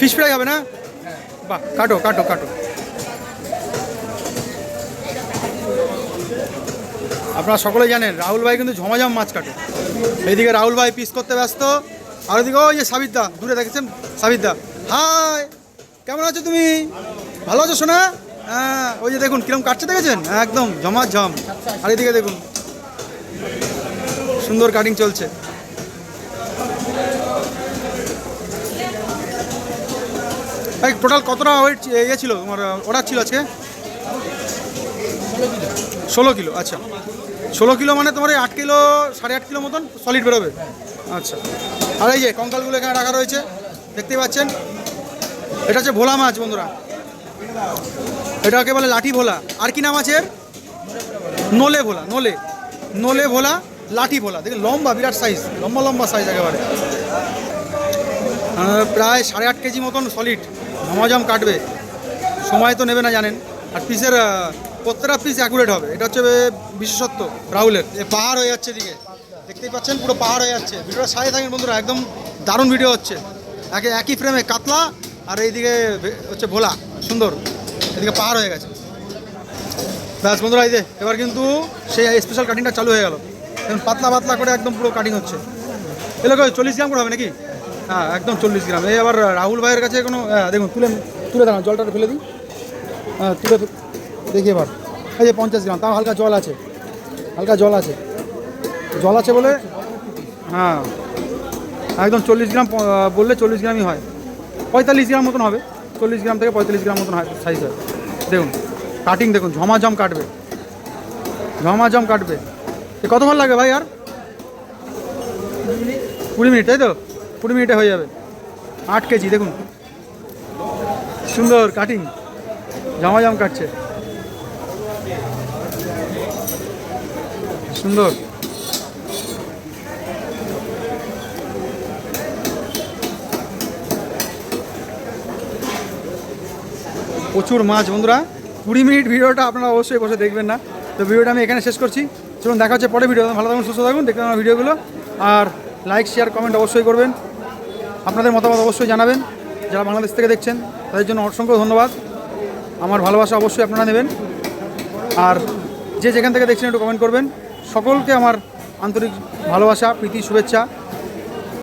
Fish fry হবে না? বাহ, কাটো কাটো কাটো। আপনারা সকলেই জানেন, রাহুল ভাই কিন্তু ঝমাঝম মাছ কাটে। এইদিকে রাহুল ভাই পিস করতে ব্যস্ত। আর ওইদিকে ওই যে সাবিদা দূরে দেখেছেন? সাবিদা হাই, কেমন আছো তুমি? ভালো আছো শোনা হ্যাঁ ওই যে দেখুন, কিরম কাটছে দেখেছেন? একদম ঝমাঝম। আর এদিকে দেখুন, সুন্দর কাটিং চলছে। ভাই টোটাল কতটা ওয়েট ইয়ে ছিল? তোমার অর্ডার ছিল আজকে? ষোলো কিলো আচ্ছা। ষোলো কিলো মানে তোমার এই আট কিলো, সাড়ে আট কিলো মতন সলিড বেরোবে? আচ্ছা। আর এই যে কঙ্কালগুলো এখানে রাখা রয়েছে দেখতেই পাচ্ছেন? এটা হচ্ছে ভোলা মাছ, বন্ধুরা। এটাকে বলে লাঠি ভোলা। আর কি নাম আছে এর? নোলে ভোলা, নোলে। নোলে ভোলা, লাঠি ভোলা। দেখুন, লম্বা, বিরাট সাইজ লম্বা লম্বা সাইজ একেবারে। প্রায় সাড়ে আট কেজি মতন সলিড ঝমাঝম কাটবে। সময় তো নেবে না জানেন। আর পিসের প্রত্যেকটা পিস অ্যাকুরেট হবে। এটা হচ্ছে বিশেষত্ব, রাহুলের। এ, পাহাড় হয়ে যাচ্ছে এদিকে। দেখতেই পাচ্ছেন, পুরো পাহাড় হয়ে যাচ্ছে। ভিডিওটা সাথে থাকেন বন্ধুরা, একদম দারুণ ভিডিও হচ্ছে। একে, একই ফ্রেমে কাতলা, আর এইদিকে হচ্ছে ভোলা। সুন্দর। এদিকে পাহাড় হয়ে গেছে। ব্যাস বন্ধুরা, এই যে, এবার কিন্তু সেই স্পেশাল কাটিংটা চালু হয়ে গেল। পাতলা পাতলা করে একদম পুরো কাটিং হচ্ছে। এগুলো কই চল্লিশ গ্রাম করে হবে নাকি? হ্যাঁ একদম চল্লিশ গ্রাম। এই আবার রাহুল ভাইয়ের কাছে কোনো হ্যাঁ, দেখুন তুলে তুলে দাঁড়ান জলটা ফেলে দিই। হ্যাঁ তুলে দেখি এবার। এই যে পঞ্চাশ গ্রাম তাও হালকা জল আছে। হালকা জল আছে। জল আছে বলে হ্যাঁ একদম চল্লিশ গ্রাম বললে চল্লিশ গ্রামই হয়। পঁয়তাল্লিশ গ্রাম মতন হবে। চল্লিশ গ্রাম থেকে পঁয়তাল্লিশ গ্রাম মতন হয় সাইজ হয়। দেখুন কাটিং দেখুন ঝমাঝম কাটবে। ঝমাঝম কাটবে। কতক্ষণ লাগে ভাই আর? কুড়ি মিনিট তাই তো? কুড়ি মিনিটে হয়ে যাবে। আট কেজি, দেখুন। সুন্দর কাটিং ঝমাঝম কাটছে। সুন্দর। প্রচুর মাছ, বন্ধুরা। কুড়ি মিনিট ভিডিওটা আপনারা অবশ্যই বসে দেখবেন না। তো ভিডিওটা আমি এখানে শেষ করছি। চলুন, দেখা হচ্ছে পরে ভিডিও ভালো থাকুন, সুস্থ থাকুন। দেখবেন আমার ভিডিওগুলো। আর লাইক শেয়ার কমেন্ট অবশ্যই করবেন। আপনাদের মতামত অবশ্যই জানাবেন। যারা বাংলাদেশ থেকে দেখছেন, তাদের জন্য অসংখ্য ধন্যবাদ। আমার ভালোবাসা অবশ্যই আপনারা নেবেন। আর যে যেখান থেকে দেখছেন, একটু কমেন্ট করবেন। সকলকে আমার আন্তরিক ভালোবাসা, প্রীতি, শুভেচ্ছা।